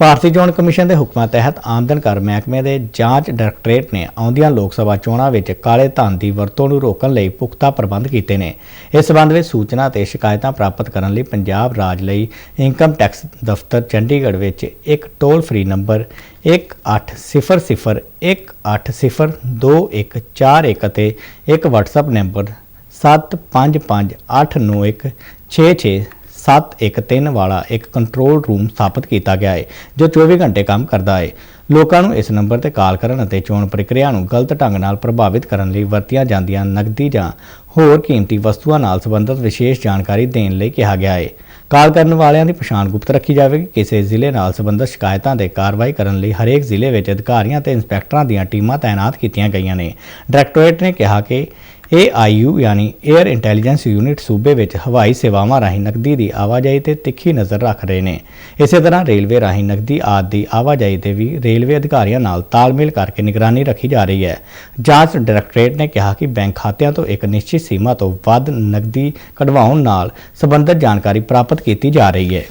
ਭਾਰਤੀ ਚੋਣ ਕਮਿਸ਼ਨ ਦੇ ਹੁਕਮਾਂ ਤਹਿਤ ਆਮਦਨ ਕਰ ਮਹਿਕਮੇ ਦੇ ਜਾਂਚ ਡਾਇਰੈਕਟੋਰੇਟ ਨੇ ਆਉਂਦੀਆਂ ਲੋਕ ਸਭਾ ਚੋਣਾਂ ਵਿੱਚ ਕਾਲੇ ਧਨ ਦੀ ਵਰਤੋਂ ਨੂੰ ਰੋਕਣ ਲਈ ਪੁਖਤਾ ਪ੍ਰਬੰਧ ਕੀਤੇ ਨੇ। ਇਸ ਸਬੰਧ ਵਿੱਚ ਸੂਚਨਾ ਤੇ ਸ਼ਿਕਾਇਤਾਂ ਪ੍ਰਾਪਤ ਕਰਨ ਲਈ ਪੰਜਾਬ ਰਾਜ ਲਈ ਇਨਕਮ ਟੈਕਸ ਦਫ਼ਤਰ ਚੰਡੀਗੜ੍ਹ ਵਿੱਚ ਇੱਕ ਟੋਲ ਫ੍ਰੀ ਨੰਬਰ 1800180241 ਅਤੇ ਇੱਕ WhatsApp ਨੰਬਰ 7558916671 ਵਾਲਾ ਇੱਕ ਕੰਟਰੋਲ ਰੂਮ ਸਥਾਪਿਤ ਕੀਤਾ ਗਿਆ ਹੈ ਜੋ 24 ਘੰਟੇ ਕੰਮ ਕਰਦਾ ਹੈ ਲੋਕਾਂ ਨੂੰ ਇਸ ਨੰਬਰ ਤੇ ਕਾਲ ਕਰਨ ਅਤੇ ਚੋਣ ਪ੍ਰਕਿਰਿਆ ਨੂੰ ਗਲਤ ਢੰਗ ਨਾਲ ਪ੍ਰਭਾਵਿਤ ਕਰਨ ਲਈ ਵਰਤੀਆਂ ਜਾਂਦੀਆਂ ਨਕਦੀ ਜਾਂ ਹੋਰ ਕੀਮਤੀ ਵਸਤੂਆਂ ਨਾਲ ਸੰਬੰਧਿਤ ਵਿਸ਼ੇਸ਼ ਜਾਣਕਾਰੀ ਦੇਣ ਲਈ ਕਿਹਾ ਗਿਆ ਹੈ ਕਾਲ ਕਰਨ ਵਾਲਿਆਂ ਦੀ ਪਛਾਣ ਗੁਪਤ ਰੱਖੀ ਜਾਵੇਗੀ। ਕਿਸੇ ਜ਼ਿਲ੍ਹੇ ਨਾਲ ਸੰਬੰਧਿਤ ਸ਼ਿਕਾਇਤਾਂ ਦੇ ਕਾਰਵਾਈ ਕਰਨ ਲਈ ਹਰੇਕ ਜ਼ਿਲ੍ਹੇ ਵਿੱਚ ਅਧਿਕਾਰੀਆਂ ਤੇ ਇੰਸਪੈਕਟਰਾਂ ਦੀਆਂ ਟੀਮਾਂ ਤਾਇਨਾਤ ਕੀਤੀਆਂ ਗਈਆਂ ਨੇ। ਡਾਇਰੈਕਟੋਰੇਟ ਨੇ ਕਿਹਾ ਕਿ AIU ਯਾਨੀ 에ਅਰ ਇੰਟੈਲੀਜੈਂਸ ਯੂਨਿਟ ਸੂਬੇ ਵਿੱਚ ਹਵਾਈ ਸੇਵਾਵਾਂ ਰਾਹੀਂ ਨਕਦੀ ਦੀ ਆਵਾਜਾਈ ਤੇ ਤਿੱਖੀ ਨਜ਼ਰ ਰੱਖ ਰਹੇ ਨੇ। ਇਸੇ ਤਰ੍ਹਾਂ ਰੇਲਵੇ ਰਾਹੀਂ ਨਕਦੀ ਆਦਿ ਦੀ ਆਵਾਜਾਈ ਤੇ ਵੀ ਰੇਲਵੇ ਅਧਿਕਾਰੀਆਂ ਨਾਲ ਤਾਲਮੇਲ ਕਰਕੇ ਨਿਗਰਾਨੀ ਰੱਖੀ ਜਾ ਰਹੀ ਹੈ। ਜਾਂਚ ਡਾਇਰੈਕਟੋਰੇਟ ਨੇ ਕਿਹਾ ਕਿ ਬੈਂਕ ਖਾਤਿਆਂ ਤੋਂ ਇੱਕ ਨਿਸ਼ਚਿਤ ਸੀਮਾ ਤੋਂ ਵੱਧ ਨਕਦੀ ਕਢਵਾਉਣ ਨਾਲ ਸੰਬੰਧਿਤ ਜਾਣਕਾਰੀ ਪ੍ਰਾਪਤ ਕੀਤੀ ਜਾ ਰਹੀ ਹੈ।